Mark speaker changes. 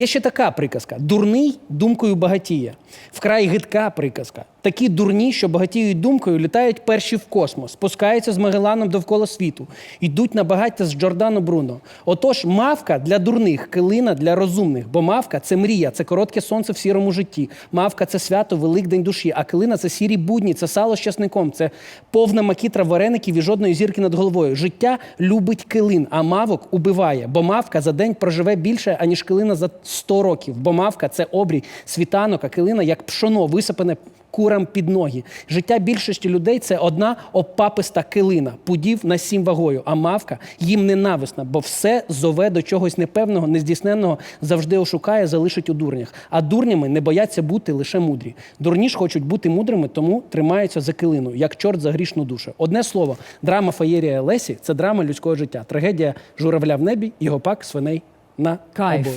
Speaker 1: Є ще така приказка: дурний думкою багатіє. Вкрай гидка приказка. Такі дурні, що багатіють думкою, літають перші в космос, спускаються з Магеланом довкола світу, йдуть на багаття з Джордано Бруно. Отож, мавка для дурних, килина для розумних, бо мавка це мрія, це коротке сонце в сірому житті. Мавка це свято, великдень душі, а килина це сірі будні, це сало з часником, це повна макітра вареників і жодної зірки над головою. Життя любить килин, а мавок убиває, бо мавка за день проживе більше, аніж килина за 100 років. Бо мавка це обрій світанок, а килина як пшоно, висипане курам під ноги. Життя більшості людей це одна опаписта килина, пудів на сім вагою, а мавка їм ненависна, бо все зове до чогось непевного, нездійсненного, завжди ошукає, залишить у дурнях. А дурнями не бояться бути лише мудрі. Дурні ж хочуть бути мудрими, тому тримаються за килину, як чорт за грішну душу. Одне слово, драма Фаєрія Лесі це драма людського життя, трагедія журавля в небі і гопак свиней на
Speaker 2: Кайф.
Speaker 1: оборі.